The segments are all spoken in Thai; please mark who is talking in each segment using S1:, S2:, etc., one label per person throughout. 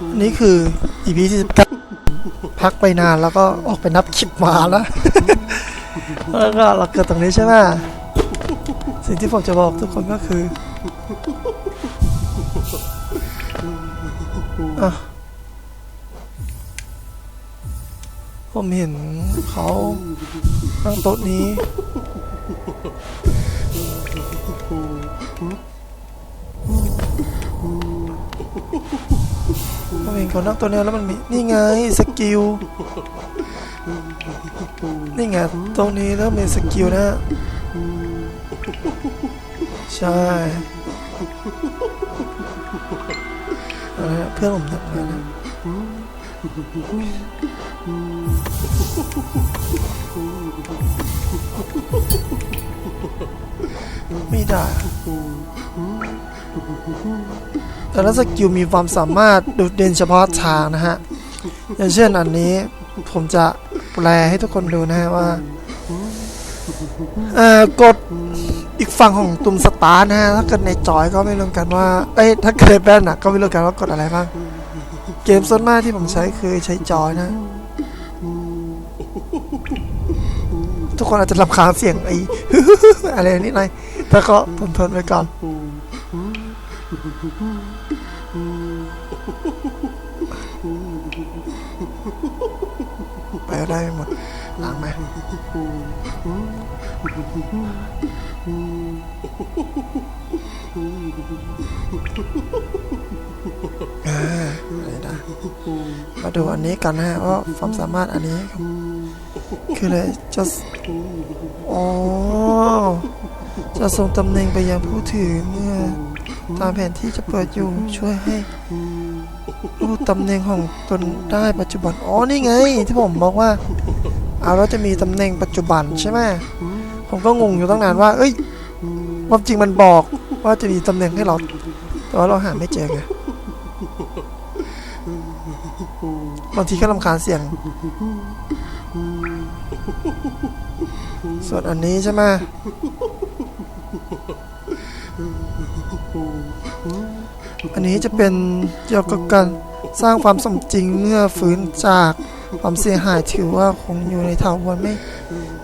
S1: นนี้คือ EP ที่19พักไปนานแล้วก็ออกไปนับคลิปมาแล้ว แล้วก็เราเกิดตรงนี้ใช่ไหมสิ่งที่ผมจะบอกทุกคนก็คืออะผมเห็นเขานั่งโต๊ะนี้ ผมเห็นั่งตัวเนี้ยแล้วมันมีนี่ไงสกิลนี่ไงตรงนี้แล้วมีสกิลนะใช่เพื่อนผมทำงานนะไม่ได้ แต่ละสกิลมีความสามารถโดดเด่นเฉพาะทางนะฮะ อย่างเช่นอันนี้ผมจะแปลให้ทุกคนดูนะฮะว่าเอ่อกดอีกฝั่งของตุ่มสตาร์นะฮะ ถ้าเกิดในจอยก็ไม่รู้กันว่า เอ้ยถ้าเกิดแป้นน่ะก็ไม่รู้กันว่ากดอะไรบ้าง เกมส่วนมากที่ผมใช้คือใช้จอยนะ ทุกคนอาจจะรำคาญเสียงไอ้ อะไรนิดหน่อยแต่ก็ทนๆไว้ก่อน ไปได้หมดล้างไหมเอออะไรนะมาดูอันนี้กันฮะว่าความสามารถอันนี้คืออะไรจะอ๋อจะส่งตำแหน่งไปยังผู้ถือเมื่อตามแผนที่จะเปิดอยู่ช่วยให้ รู้ตำแหน่งของตนได้ปัจจุบัน อ๋อ นี่ไง ที่ผมบอกว่า เอาเราจะมีตำแหน่งปัจจุบันใช่ไหมผมก็งงอยู่ตั้งนานว่า เอ้ย ความจริงมันบอกว่าจะมีตำแหน่งให้เรา แต่ว่าเราหาไม่เจอไงบางทีก็ลำคาญเสียง ส่วนอันนี้ใช่ไหมอันนี้จะเป็นเกี่ยวกับการ สร้างความสมจริงเมื่อฟื้นจากความเสียหายถือว่าคงอยู่ในถาวรไม่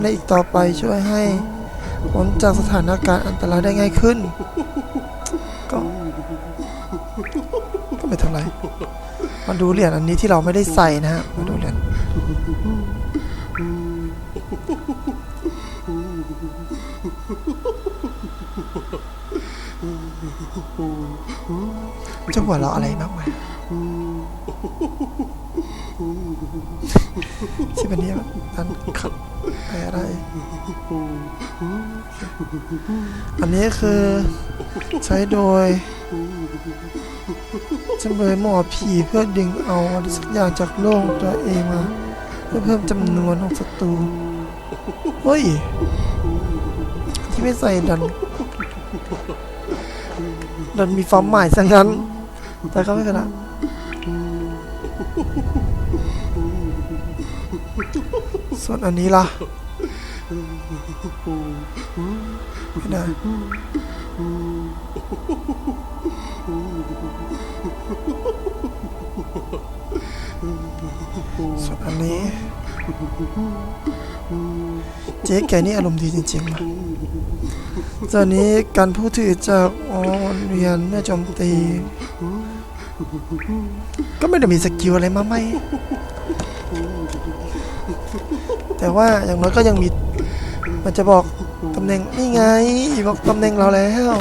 S1: ในอีกต่อไปช่วยให้พ้นจากสถานการณ์อันตรายได้ง่ายขึ้น ก็ก็ไม่เท่าไหร่มาดูเหรียญอันนี้ที่เราไม่ได้ใส่นะฮะมาดูเหรียญจะหัวเราะอะไรมากมายที่ เป็นเนี้ยอันขับไปอะไรอันนี้คือใช้โดยจำเลยหมอผีเพื่อดึงเอาอะไรสักอย่างจากโลกตัวเองมาเพื่อเพิ่มจำนวนของศัตรูเฮ้ย ที่ไม่ใส่ดัน ดันมีความหมายซะงั้น แต่ก็ไม่เป็นไร ส่วนอันนี้ล่ะไม่ได้ส่วนอันนี้ เจ๊แกนี่อารมณ์ดีจริงๆนะตอนนี้การพูดถือจากอ๋อนเวียนเมื่อโจมตี ก็ไม่ได้มีสกิลอะไรมาไหม แต่ว่าอย่างน้อยก็ยังมีมันจะบอกตำแหน่งนี่ไงบอกตำแหน่งเราแล้ว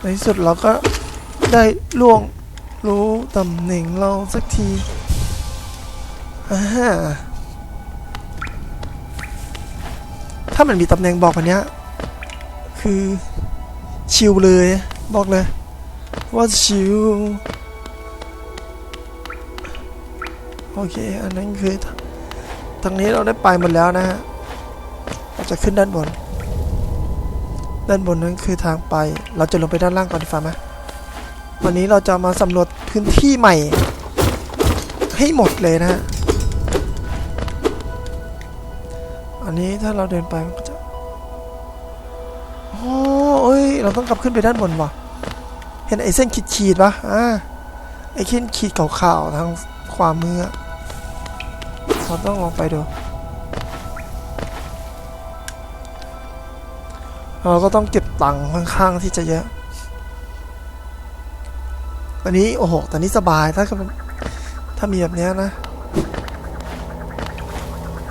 S1: ในที่สุดเราก็ได้ล่วงรู้ตำแหน่งเราสักทีอ่าถ้ามันมีตำแหน่งบอกแบบเนี้ย คือชิลเลยบอกเลยว่าชิลโอเค อันนั้นคือทางนี้เราได้ไปหมดแล้วนะฮะเราจะขึ้นด้านบน ด้านบนนั้นคือทางไป เราจะลงไปด้านล่างก่อนดีฟ้าไหมวันนี้เราจะมาสำรวจพื้นที่ใหม่ ให้หมดเลยนะฮะ อันนี้ถ้าเราเดินไปมันก็ เราต้องกลับขึ้นไปด้านบนวะเห็นไอ้เส้นขีดๆปะอ่าไอ้เส้นขีดขาวๆทางขวามือเราต้องลองไปดู เราก็ต้องเก็บตังค์ค่อนข้างที่จะเยอะ ตอนนี้โอ้โห ตอนนี้สบายถ้าเกิดมันถ้ามีแบบนี้นะ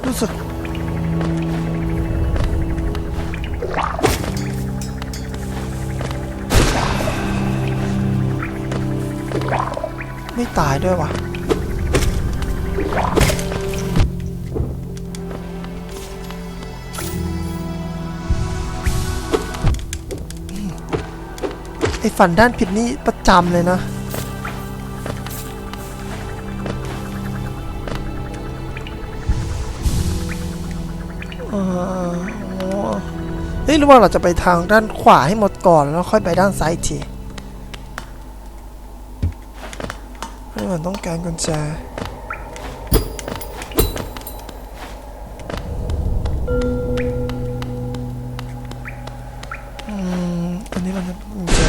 S1: รู้สึก ไม่ตายด้วยวะไอ้ฝันด้านผิดนี่ประจำเลยนะเออโอ้เฮ้ยหรือว่าเราจะไปทางด้านขวาให้หมดก่อนแล้วค่อยไปด้านซ้ายอีกที ไม่เหมือนต้องการกุญแจอืมอันนี้มันจะกุญแจ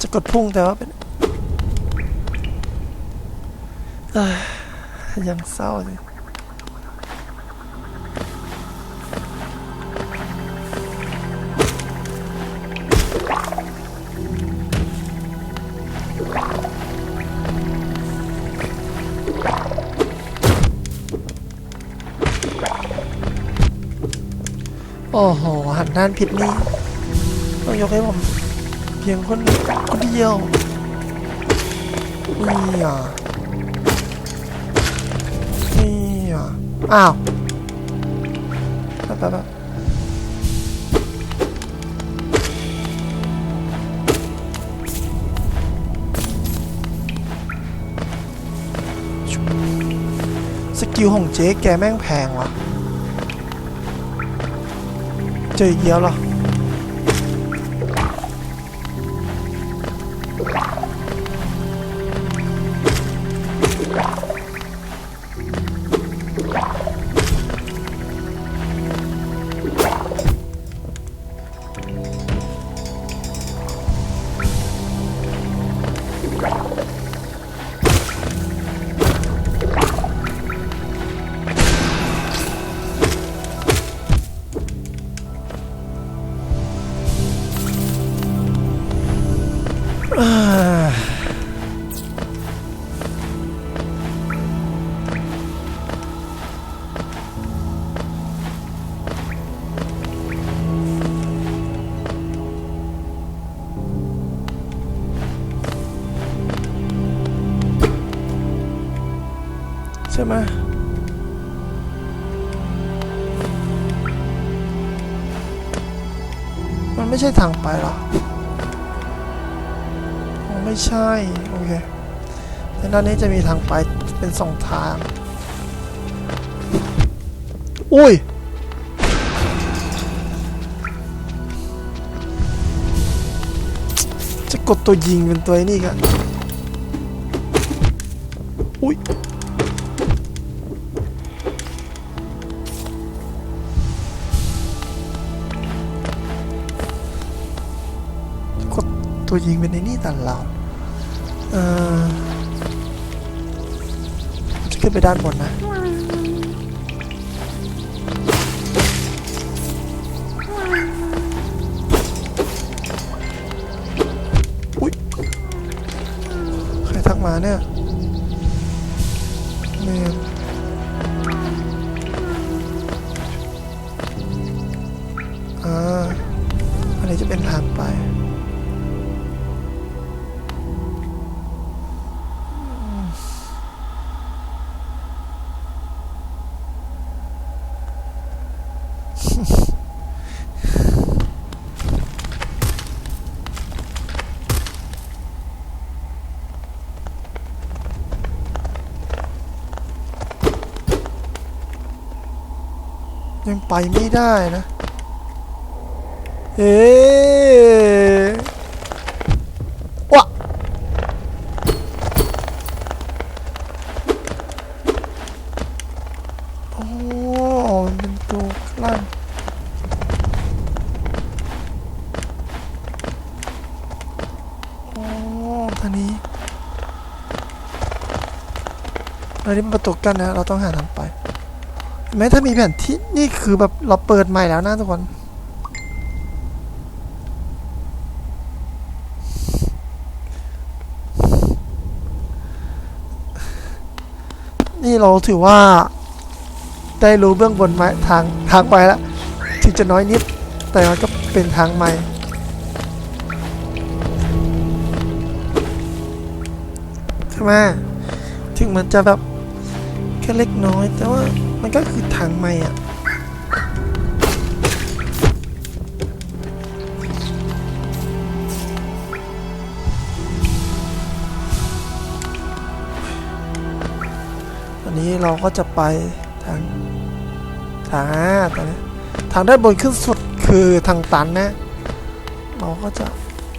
S1: จะกดพุ่งแต่ว่าเป็นยยังเศร้าเลย โอ้โห หันด้านผิดนี่ต้องยกให้ผม เพียงคนคนเดียวนี่อะนี่อะอ้าวแป๊บแป๊บแป๊บสกิลของเจ๊แกแม่งแพงว่ะ เจอ ใช่ไหมมันไม่ใช่ทางไปหรอไม่ใช่ โอเคในด้านนี้จะมีทางไปเป็นสองทาง อุ้ยจะกดตัวยิงเป็นตัวไอ้นี่กันอุ้ย ตัวยิงเป็นในนี่ตลอดเออจะขึ้นไปด้านบนนะอุ้ยใครทักมาเนี่ย ยังไปไม่ได้นะ เอ๊ะวะโอ้ อยู่ข้างล่างโอ้ทางนี้ อันนี้ประตูกั้นนะ เราต้องหาทางไปเห็นไหมถ้ามีแผนที่นี่คือแบบเราเปิดใหม่แล้วนะทุกคนนี่เราถือว่าได้รู้เบื้องบนไม้ทางทางไปแล้วถึงจะน้อยนิด แต่มันก็เป็นทางใหม่ ใช่ไหมถึงมันจะแบบ แค่เล็กน้อย แต่ว่ามันก็คือทางใหม่อะวันนี้เราก็จะไปทางทางตอนนี้ทางด้านบนขึ้นสุดคือทางตันนะ เราก็จะ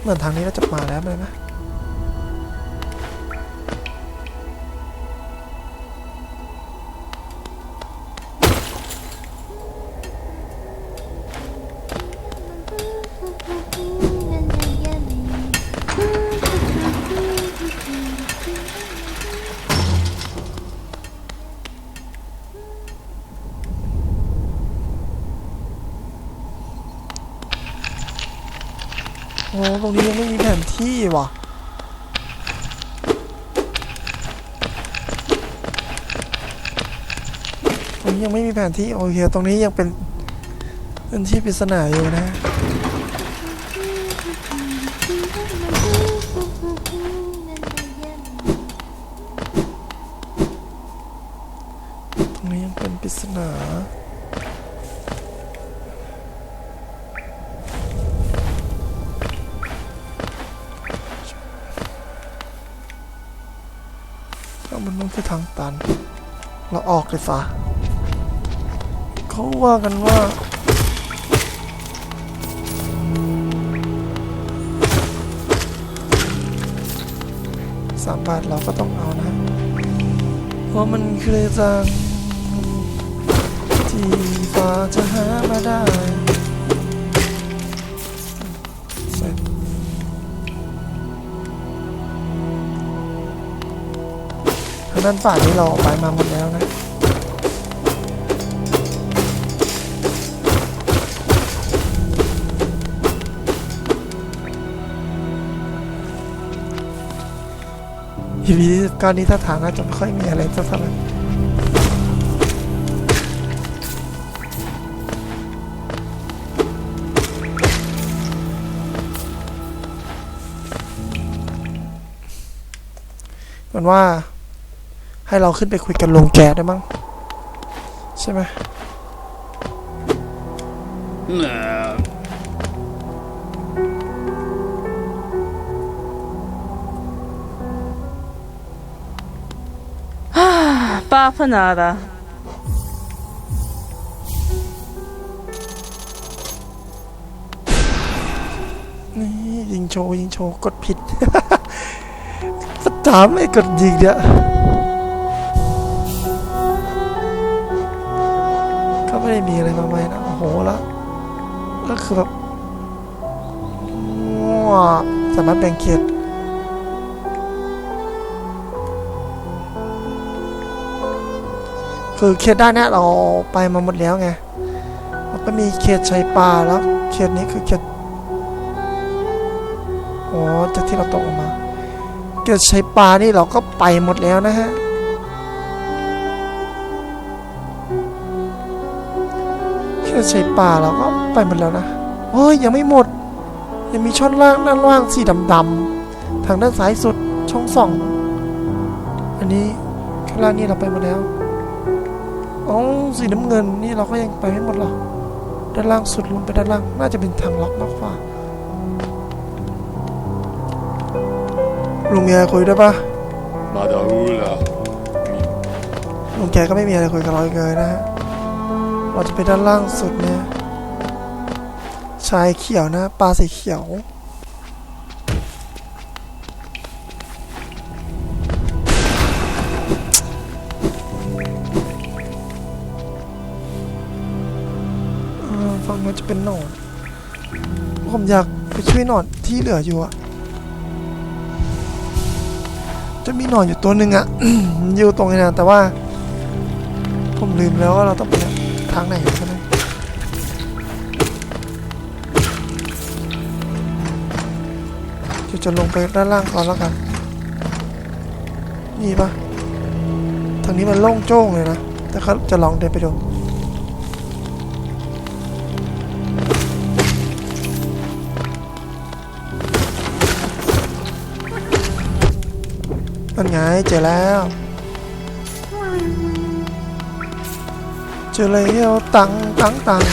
S1: เหมือนทางนี้เราจะมาแล้วเลยนะ โอ้ตรงนี้ยังไม่มีแผนที่ว่ะตรงนี้ยังไม่มีแผนที่โอเคตรงนี้ยังเป็นพื้นที่ปริศนาอยู่นะ เราออกเลยซะเขาว่ากันว่าสามบาทเราก็ต้องเอานะ เพราะมันคือทางที่ฟ้าจะหามาได้เสร็จทางด้านฝ่ายนี้เราออกไปมาหมดแล้วนะ อีพีที่การนี้ถ้าทางน่าจะไม่ค่อยมีอะไรสักเท่าไหร่มือนว่าให้เราขึ้นไปคุยกับลุงแกได้มั้งใช่ไหม
S2: Nah.
S3: Bapanada.
S1: นี่ยิงโชยิงโชกดผิด ประจาไม่กดยิงเนี่ยก็ไม่ได้มีอะไรมาไหมนะโอ้โหแล้วแล้วคือแบบสามารถแบ่งเขต คือเขตด้านนี้เราไปมาหมดแล้วไงแล้วก็มีเขตชัยป่าแล้วเขตนี้คือเขตอ๋อจากที่เราตกออกมาเกิดใช้ปลานี่เราก็ไปหมดแล้วนะฮะเกิดใช้ปลาเราก็ไปหมดแล้วนะเฮ้ยยังไม่หมด ยังมีช่องล่างด้านล่างสีดำๆทางด้านซ้ายสุดช่องสองอันนี้ข้างล่างนี่เราไปหมดแล้ว อ๋อสีน้ำเงินนี่เราก็ยังไปไม่หมดหรอกด้านล่างสุดลงไปด้านล่างน่าจะเป็นทางล็อกมากกว่าลุงมีอะไรคุยด้วยปะ
S2: Madaula.
S1: ลุงแกก็ไม่มีอะไรคุยกับเราอีกเลยนะฮะเราจะไปด้านล่างสุดเนี่ยชายเขียวนะปลาสีเขียว ฝั่งมันจะเป็นหนอนผมอยากไปช่วยหนอนที่เหลืออยู่อะจะมีหนอนอยู่ตัวหนึ่งอะ อยู่ตรงนี้นะแต่ว่า ผมลืมแล้วว่าเราต้องไปทางไหนกันนะจะจะลงไปด้านล่างก่อนแล้วกัน นี่ปะทางนี้มันโล่งโจ้งเลยนะ แต่เขาจะลองเดินไปดู นั่นไงเจอแล้ว เจอแล้วตังตังตัง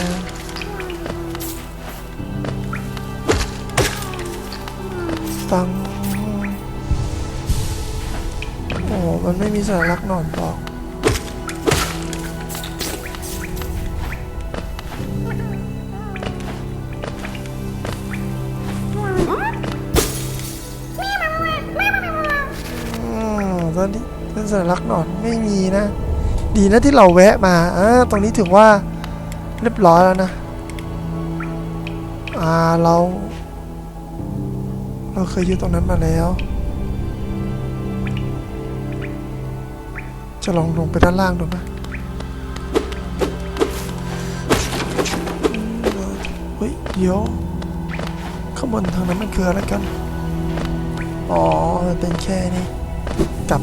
S1: ตังโอ้มันไม่มีสัญลักษณ์หนอนบอก สัญลักษณ์หนอนไม่มีนะ ดีนะที่เราแวะมาเออตรงนี้ถือว่าเรียบร้อยแล้วนะอ่าเรา เราเคยอยู่ตรงนั้นมาแล้ว จะลองลงไปด้านล่างดูนะอืมเฮ้ยเดี๋ยวข้างบนทางนั้นมันคืออะไรกัน อ๋อเป็นแค่นี้กับ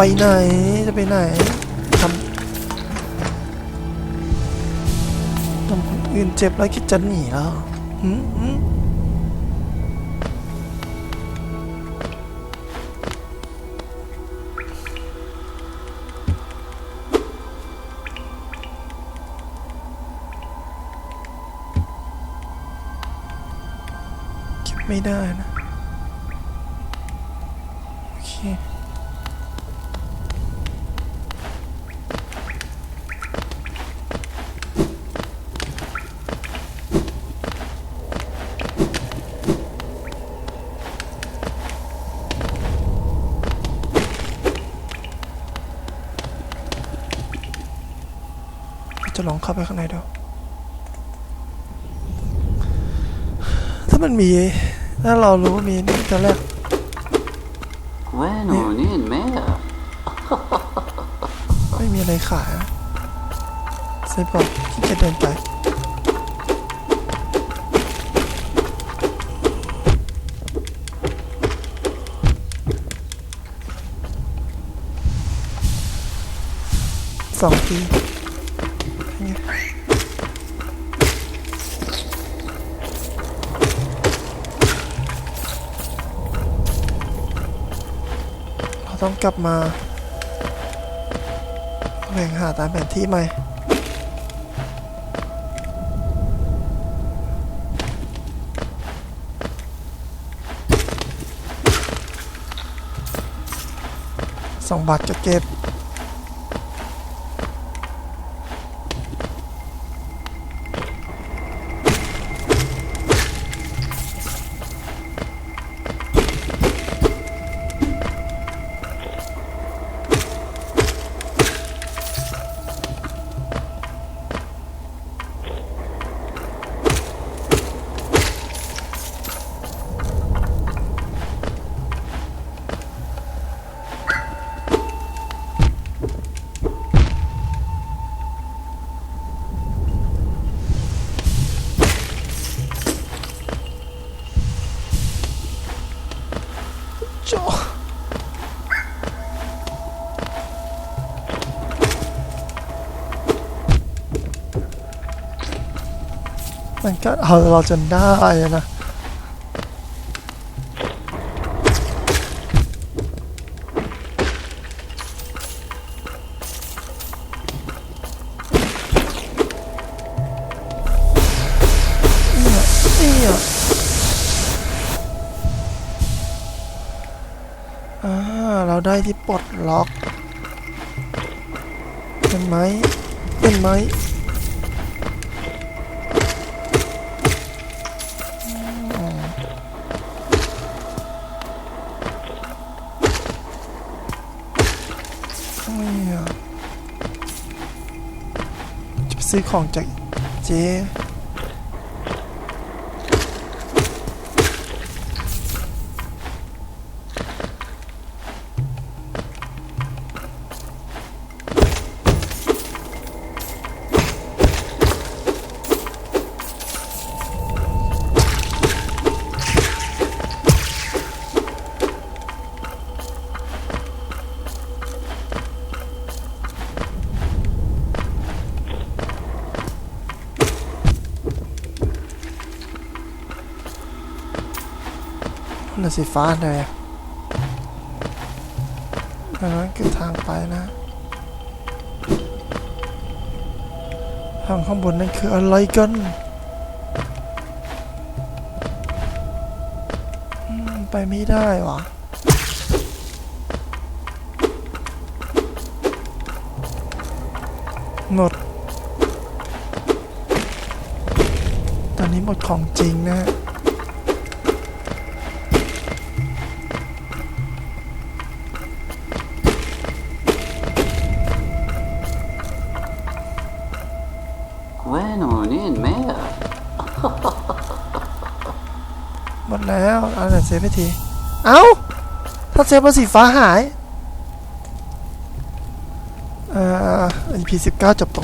S1: ไปไหน จะไปไหนทำทำคนอื่นเจ็บแล้วคิดจะหนีแล้วหืมหืมเก็บไม่ได้นะ จะลองเข้าไปข้างในดู ถ้ามันมี ถ้าเรารู้ว่ามีนี่ตอนแรก
S4: Bueno, niin mehr.
S1: ไม่มีอะไรขายอะใส่ปอกที่จะเดินไปสองที ต้องกลับมาแบ่งหาตามแผนที่ใหม่สองบาทจะเก็บ มันก็เอาเราจนได้นะเนี่เนี่ยอ่าเราได้ที่ปลดล็อกเห็นไหมเห็นไหม ซื้อของจากเจ๊ เหลือสีฟ้าเลยอะอันนั้นคือทางไปนะ ทางข้างบนนั่นคืออะไรกันไปไม่ได้วะหมด ตอนนี้หมดของจริงนะฮะ เซฟไปที เอ้า ถ้าเซฟมาสีฟ้าหาย อ่อ EP 19 จบตรง